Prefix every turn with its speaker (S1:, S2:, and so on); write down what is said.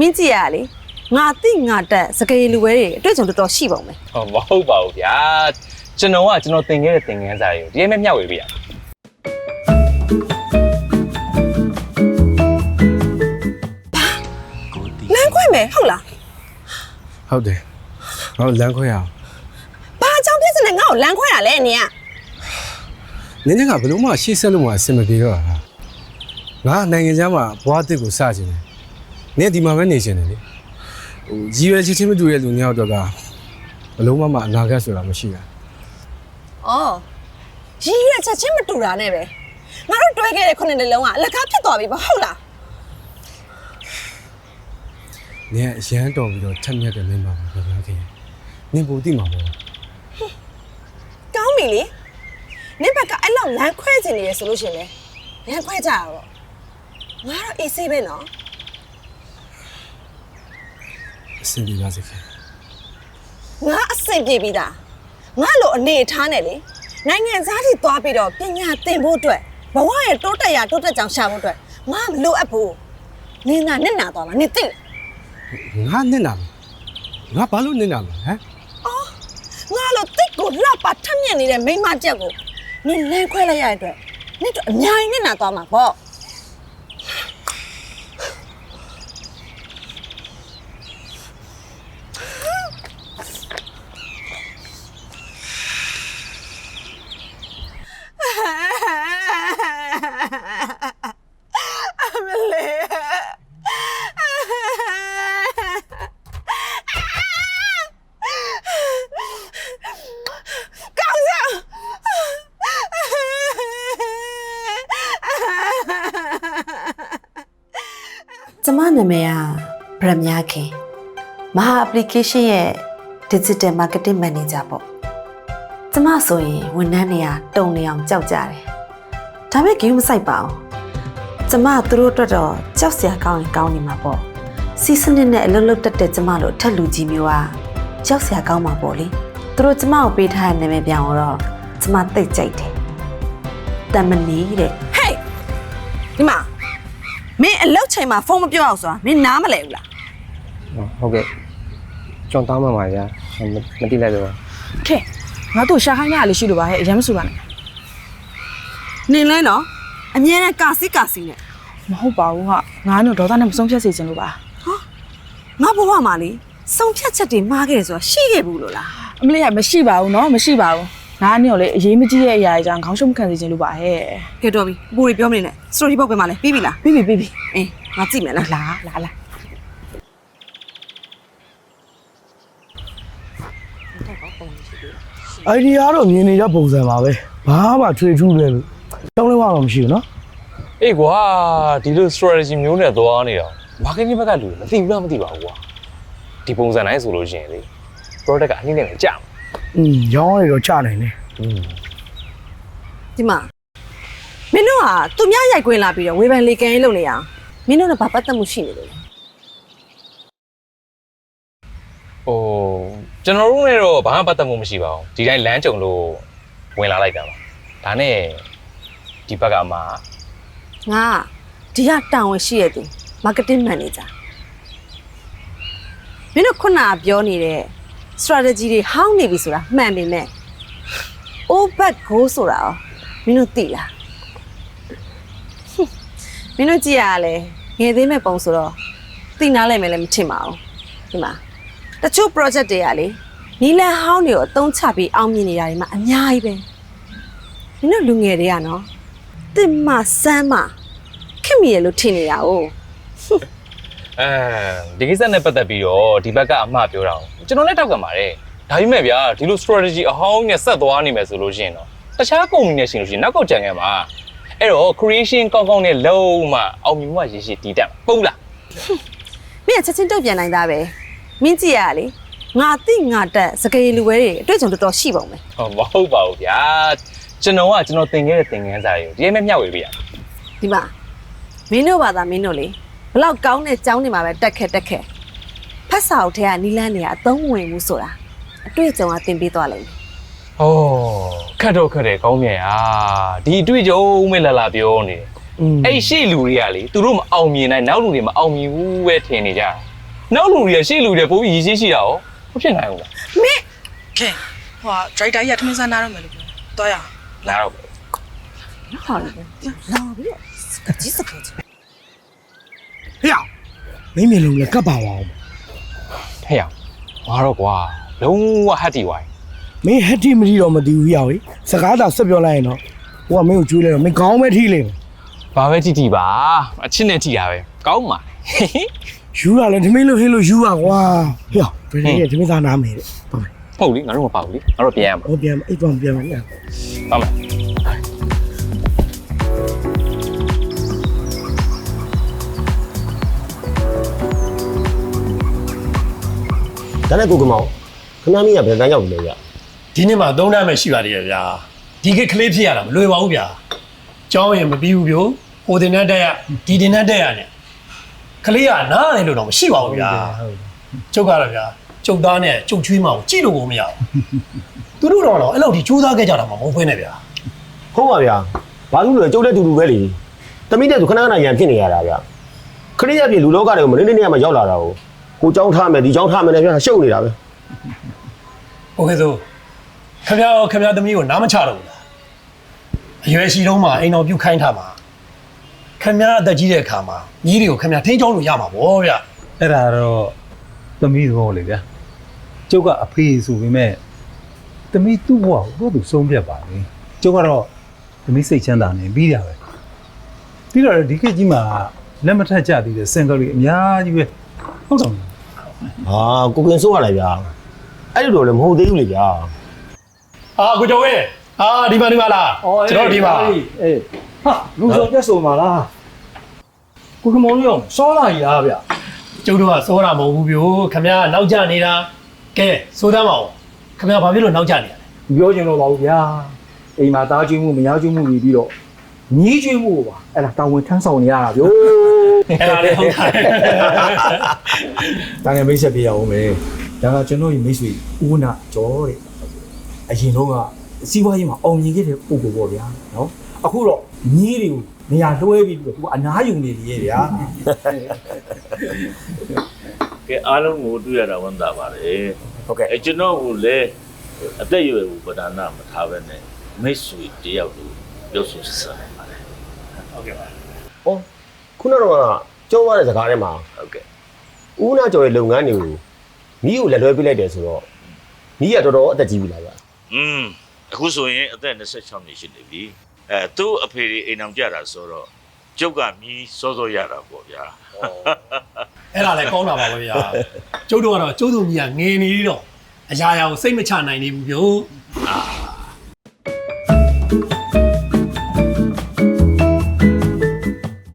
S1: မင်းကြည့်ရလေငါတိငါတက်စကေးလူဝဲတွေအတွေ့အကြုံတော်တော်ရှိပုံပဲ
S2: ဟောမဟုတ်ပါဘူးဗျာကျွန်တော်ကကျွန်တော်သင်ခဲ့တဲ့သင်ခန်းစာတွေကိုဒီအမဲ့မျှဝေပေးရ
S1: လမ်းခွဲမယ်ဟုတ်လား
S3: ဟုတ်တယ်ငါတို့လမ်းခွဲရအောင်
S1: ဘာအကြောင်းဖြစ်စနေငါ့ကိုလမ်းခွဲရလဲအနင်က
S3: နင်းကဘယ်လို့မှရှေ့ဆက်လို့မှအဆင်မပြေတော့တာငါနိုင်ငံခြားမှာဘွားအစ်ကိုစချင်တယ် နင်းဒီမှာပဲနေချင်တယ်လေဟိုရည်ရွယ်ချက်ချင်းမတူတဲ့လူမျိုးတော့ကဘယ်လို့မှမအနာဂတ်ဆိုတာမရှိတာ
S1: အော်ရည်ရွယ်ချက်ချင်းမတူတာနဲ့ပဲငါတို့တွဲခဲ့တဲ့ခုနှစ်နှစ်လုံးကအလကားဖြစ်သွားပြီပေါ့ဟုတ်လား
S3: နင်းကအရန်တော်ပြီးတော့ထက်မြက်တယ်မင်းပါပဲဗျာခင်နင်းပူတိမှာပေါ့
S1: ကောင်းပြီလေနင့်ဘက်ကအဲ့လောက်လမ်းခွဲချင်နေရဆိုလို့ရှရင်လေလမ်းခွဲကြရတော့ငါတော့အေးဆေးပဲနော်
S3: အဆင်ပြေပါစေခင်
S1: ငါအဆင်ပြေပြီသားငါလိုအနေအထားနဲ့လေနိုင်ငံသားကြီးသွားပြီးတော့ပညာသင်ဖို့အတွက်ဘဝရဲ့တိုးတက်ရာတိုးတက်ကြောင်ရှာဖို့အတွက်ငါမလိုအပ်ဘူးနင်ကနင့်နာသွားမှာနင်သိလား
S3: ငါနင်းနာမယ်ငါဘာလို့နင်းနာမလဲဟမ်
S1: ငါလိုတိတ်ကိုလှပထက်မြက်နေတဲ့မိန်းမချက်ကိုနင်လမ်းခွဲလိုက်ရတဲ့အတွက်နင်တို့အများကြီးနင့်နာသွားမှာပေါ့ အမလေးကောင်းစား ကျမနာမည်ကဗရမ ्या ခင်မဟာ application ရဲ့ digital marketing manager ပေါ့ကျမဆိုရင်ဝန်ထမ်းတွေကတုံနေအောင်ကြောက်ကြတယ်ဒါပေမဲ့ဂိမ်းမဆိုင်ပါဘူးကျမသူတို့အတွက်တော့ကြောက်စရာကောင်းရင်ကောင်းနေမှာပေါ့စီစနစ်နဲ့အလုပ်လုပ်တတ်တဲ့ကျမတို့အထက်လူကြီးမျိုးကကြောက်စရာကောင်းမှာပေါ့လေသူတို့ကျမကိုပေးထားတဲ့နာမည်ပြောင်းတော့ကျမသိတ်ကြိုက်တယ်တမနီတဲ့ဟေးဒီမှာ မင်းအလုပ်ချိန်မှာဖုန်းမပြောအောင်ဆိုတာမင်းနားမလဲဘူးလား
S4: ဟုတ်ကဲ့ကျွန်တော်တောင်းမှပါဗျာမမတိလိုက်တော့
S5: ခဲငါတို့ရှာခိုင်းရလေးရှိလို့ပါဟဲ့အရင်မဆူပါနဲ့
S1: နင်လဲနော်အမြဲတမ်းကာစီကာစီနဲ့
S5: မဟုတ်ပါဘူးဟာငါတို့ဒေါသနဲ့မဆုံးဖြတ်စေချင်လို့ပါ
S1: ငါဘဝမှာလေစုံဖြတ်ချက်တွေမှားခဲ့တယ်ဆိုတာရှိခဲ့ဘူးလို့လား
S5: အမလေးကမရှိပါဘူးเนาะမရှိပါဘူး ငါအနေနဲ့လည်းအရေးမကြီးတဲ့အရာကြီးကြောင့်ခေါင်းရှုံးမခံစေချင်လို့ပါဟဲ့
S1: ကဲတော်ပြီအပူတွေပြောမနေနဲ့စတိုရီဘောက်ပဲမှာလဲပြီးပြီလား
S5: ပြီးပြီပြီးပြီ
S1: အင်းငါကြည့်မယ်လား
S5: လာလာလာ
S6: အိုင်ဒီယာတော့မြင်နေရပုံစံပါပဲဘာမှထွေထူးလဲလို့တောင်းလဲမှတော့မရှိဘူးနော်
S2: အေးကွာဒီလို strategy မျိုးနဲ့သွားနေတာ marketing ဘက်ကလူတွေမသိဘူးလားမသိပါဘူးကွာဒီပုံစံတိုင်းဆိုလို့ရှိရင်လေ product ကအနည်းနဲ့ကြာမှာ
S6: อืมရောင်းရတော့ချနိုင်တယ်
S1: ဒီမှာမင်းတို့ကသူများရိုက်ခွင်းလာပြီးတော့ဝေဖန်လေကန်ရေးလုပ်နေရအောင်မင်းတို့ကဘာပတ်သက်မှုရှိနေလို့လဲ
S2: ဟိုကျွန်တော်တို့နဲ့တော့ဘာမှပတ်သက်မှုမရှိပါဘူးဒီတိုင်းလမ်းကြုံလို့ဝင်လာလိုက်တာပါဒါနဲ့ဒီဘက်ကမှ
S1: ငါကဒီကတာဝန်ရှိရသူ marketing manager မင်းတို့ခုနကပြောနေတဲ့ strategy တွေဟောင်းနေပြီဆိုတာမှန်ပေမဲ့ all back go ဆိုတာရောမင်းတို့သိလားဟွန်းမင်းတို့ကြည့်ရလဲငယ်သေးမဲ့ပုံဆိုတော့သိနားလဲမယ်လည်းမထင်ပါဘူးဒီမှာတချို့ project တွေကလေနီလန်ဟောင်းတွေကိုအသုံးချပြီးအောင်မြင်နေတာတွေမှအများကြီးပဲမင်းတို့လူငယ်တွေကနော်တင်မစမ်းမခင်မိရလို့ထင်နေတာ哦
S2: အဲဒီကိစ္စနဲ့ပတ်သက်ပြီးတော့ဒီဘက်ကအမှားပြောတာကိုကျွန်တော်လည်းတောက်ကံပါတယ်ဒါပေမဲ့ဗျာဒီလို strategy အဟောင်းနဲ့ဆက်သွားနေမယ်ဆိုလို့ရှိရင်တော့တခြားကုမ္ပဏီနဲ့ရှင်လို့ရှိရင်နောက်ကောက်ကြံခဲ့မှာအဲ့တော့ creation ကောင်းကောင်းနဲ့လုံးမှအောင်မြင်မှုရရှိတည်တတ်မှာပုံလား
S1: မင်းကချက်ချင်းတုတ်ပြန်နိုင်တာပဲမင်းကြည့်ရလေငါတိငါတက်စကေးလူဝဲတွေအတွေ့အကြုံတော်တော်ရှိပုံပဲ
S2: ဟောမဟုတ်ပါဘူးဗျာကျွန်တော်ကကျွန်တော်သင်ခဲ့တဲ့သင်ခန်းစာတွေကိုဒီအမဲ့မျှဝေပေးရ
S1: ဒီမှာမင်းတို့ဘာသာမင်းတို့လေ ဘလောက်ကောင်းတဲ့ကျောင်းတွေမှာပဲတက်ခဲတက်ခဲဖက်စာအုပ်ထဲကနီလန်းတွေကအသုံးဝင်မှုဆိုတာအတွေ့အကြုံကသင်ပေးသွားလိမ့်မယ်
S2: ဩခက်တော့ခက်တယ်ကောင်းမြန်ဟာဒီအတွေ့အကြုံမဲ့လာလာပြောနေတယ်အဲ့ရှေ့လူတွေကလေသူတို့မအောင်မြင်နိုင်နောက်လူတွေမအောင်မြင်ဘူးပဲထင်နေကြတာနောက်လူတွေကရှေ့လူတွေပိုပြီးရည်ရှိရှိတာရောမဖြစ်နိုင်ဘူးလားမင်း
S5: ခင်ဟိုဒရိုက်တာကြီးကထမင်းစားနားတော့မယ်လို့ပြောတွားရအောင်လာတော့။
S2: နော
S1: က်ပါလိမ့်မယ်။လာပြီး
S2: တော့
S1: စကကြီးစကကြီး
S6: ဟေ့မင်းမြင်လုံးလည်းကပ်ပါဝအောင်
S2: ဟဲ့ရငါတော့ကွာလုံးဝဟတ်တီဝိုင်း
S6: မင်းဟက်တီမတီတော့မသိဘူးဟေ့ဟေ့စကားသာဆက်ပြောလိုက်ရင်တော့ဟိုကမင်းကိုကျွေးလိုက်တော့မင်းကောင်းပဲထိလိမ့်မယ်
S2: ဘာပဲကြည့်ကြည့်ပါအချစ်နဲ့ကြည့်တာပဲကောင်းပါ
S6: ယူရလဲဓမင်းလို့ဟင်းလို့ယူရကွာဟေ့ဘယ်လိုလဲဓမင်းသားနားမယ်တဲ့ဟုတ်မယ်
S2: ဟုတ်လေငါတို့မပါဘူးလေငါတို့ပြန်ရမှာ
S6: ဟောပြန်အိတ်တော့ပြန်မယ်ည
S2: ပါမ
S7: ဒါနဲ့ကိုကမောင်ခဏမင်းကဘယ်တန်းရောက်လဲဗျ
S8: ဒီနေ့မှသုံးတန်းပဲရှိပါသေးတယ်ဗျာဒီကကလေးဖြစ်ရတာမလွယ်ပါဘူးဗျာကျောင်းရင်မပြီးဘူးပြို့ဟိုတင်နဲ့တက်ရဒီတင်နဲ့တက်ရနဲ့ကလေးကနားတယ်လို့တော့မရှိပါဘူးဗျာကျုပ်ကတော့ဗျာကျုပ်သားနဲ့ကျုပ်ချွေးမအောင်ကြည့်လို့ကိုမရဘူးသူတို့တော့တော့အဲ့လောက်ဒီစူးစမ်းခဲ့ကြတာမှမဟုတ်ဘဲနဲ့ဗျာ
S7: ဟုတ်ပါဗျာဘာလို့လဲကြုတ်တဲ့တူတူပဲလေတမိတဲ့သူခဏခဏရံဖြစ်နေရတာဗျာခရီးရပြေလူလောကတွေကိုမနေ့နေ့ညမှာရောက်လာတာကို ကိုเจ้าထားမယ်ဒီเจ้าထားမယ်နဲ့ပြန်ရှုပ်နေတာပဲ
S8: โอเคဆိုခင်ဗျားရောခင်ဗျားသမီးကိုနားမချတော့ဘူးလားအရွယ်ရှိတော့မှအိမ်တော်ပြုတ်ခိုင်းထားမှာခင်ဗျားအသက်ကြီးတဲ့အခါမှာညီးတွေကိုခင်ဗျားထိန်းချောင်းလို့ရမှာဗောဗျာ
S9: အဲ့ဒါတော့သမီးသဘောလေဗျာကျုပ်ကအဖေဆိုပေမဲ့သမီးသူ့ဘဝကိုသူ့သူဆုံးဖြတ်ပါလေကျုပ်ကတော့သမီးစိတ်ချမ်းသာနေပြီးတာပဲပြီးတော့ဒီခေတ်ကြီးမှာလက်မထက်ကြသေးတဲ့စင်ကလေးအများကြီးပဲဟုတ်တော့
S7: ဟာကိုကင်ဆိုးရလိုက်ဗျာအဲ့လိုတော့လည်းမဟုတ်သေးဘူးလေဗျာ
S8: အာကိုကျော်ဝင်းအာဒီမှာဒီမှာလားကျွန်တော်ဒီမှာ
S9: အေးဟာလူစုံပြတ်ဆိုမှာလားကိုကမောင်လေးအောင်စောလာကြီးလားဗျာ
S8: ကျုပ်တို့ကစိုးတာမဟုတ်ဘူးပြိုခင်ဗျားကနောက်ကျနေတာကဲစိုးတမ်းမအောင်ခင်ဗျားဘာဖြစ်လို့နောက်ကျနေရလဲ
S9: မပြောချင်တော့ပါဘူးဗျာအိမ်မှာတားကျွေးမှုမရကျွေးမှုပြီးပြီးတော့ညီးကျွေးမှုပါအဲ့ဒါတာဝန်ထမ်းဆောင်နေရတာဗျို့
S8: အဲ့ဒါလေးဟုတ်တာ
S10: တာငယ်မိတ်ဆက်ပြရအောင်မယ်ဒါကကျွန်တော်ရဲ့မိတ်ဆွေဦးနာကျော်တဲ့အရင်တော့ကစီးပွားရေးမှာအောင်မြင်ခဲ့တဲ့ပုံကိုပေါ့ဗျာနော်အခုတော့ညီးတွေကိုနေရာလွှဲပြီးပြီးတော့သူကအနားယူနေလေဗျာ
S11: ကဲအားလုံးကိုတွေ့ရတာဝန်တာပါတယ်ဟုတ်ကဲ့အဲကျွန်တော်ကလည်းအသက်အရွယ်ကိုပဒါနာမထားဘဲနဲ့မိတ်ဆွေတယောက်လိုပြောဆိုဆက်ဆံနေပါတယ်
S8: ဟုတ်ကဲ့ပါ
S7: ဟော ခုနကတော့ကကြောရတဲ့စကားထဲမှာ
S11: ဟုတ်ကဲ့
S7: ဦးနာကျော်ရဲ့လုပ်ငန်းတွေကိုမိကိုလက်လွဲပေးလိုက်တယ်ဆိုတော့မိကတော်တော်အသက်ကြီးပြီလားဗျာ
S11: อืมအခုဆိုရင်အသက်26နှစ်ရှိနေပြီအဲသူ့အဖေတွေအိမ်အောင်ကြတာဆိုတော့ကျုပ်ကမြည်စောစောရတာပေါ့ဗျာ
S8: အဲ့ဒါလည်းကောင်းတာပါပဲဗျာကျုပ်တို့ကတော့ကျုပ်တို့ကြီးကငယ်နေတော့အရာရာကိုစိတ်မချနိုင်နေဘူးပြို့
S11: အာ